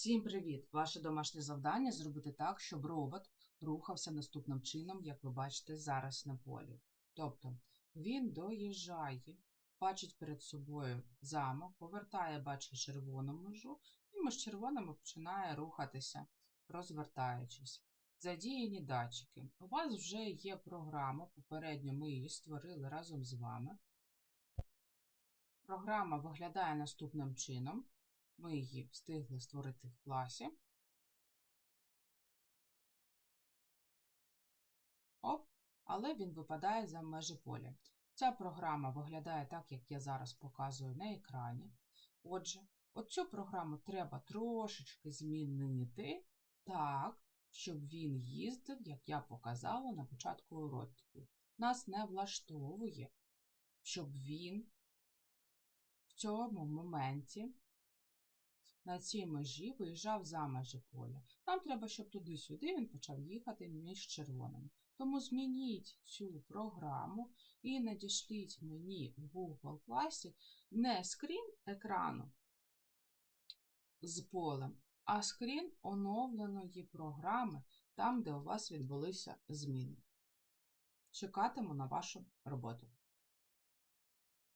Всім привіт! Ваше домашнє завдання зробити так, щоб робот рухався наступним чином, як ви бачите зараз на полі. Тобто він доїжджає, бачить перед собою замок, повертає, бачить червону межу, і між червоними починає рухатися, розвертаючись. Задіяні датчики. У вас вже є програма, попередньо ми її створили разом з вами. Програма виглядає наступним чином. Ми її встигли створити в класі. Оп, але він випадає за межі поля. Ця програма виглядає так, як я зараз показую на екрані. Отже, оцю програму треба трошечки змінити так, щоб він їздив, як я показала на початку уроку. Нас не влаштовує, щоб він в цьому моменті на цій межі виїжджав за межі поля. Нам треба, щоб туди-сюди він почав їхати між червоними. Тому змініть цю програму і надішліть мені в Google класі не скрін екрану з полем, а скрін оновленої програми, там, де у вас відбулися зміни. Чекатиму на вашу роботу.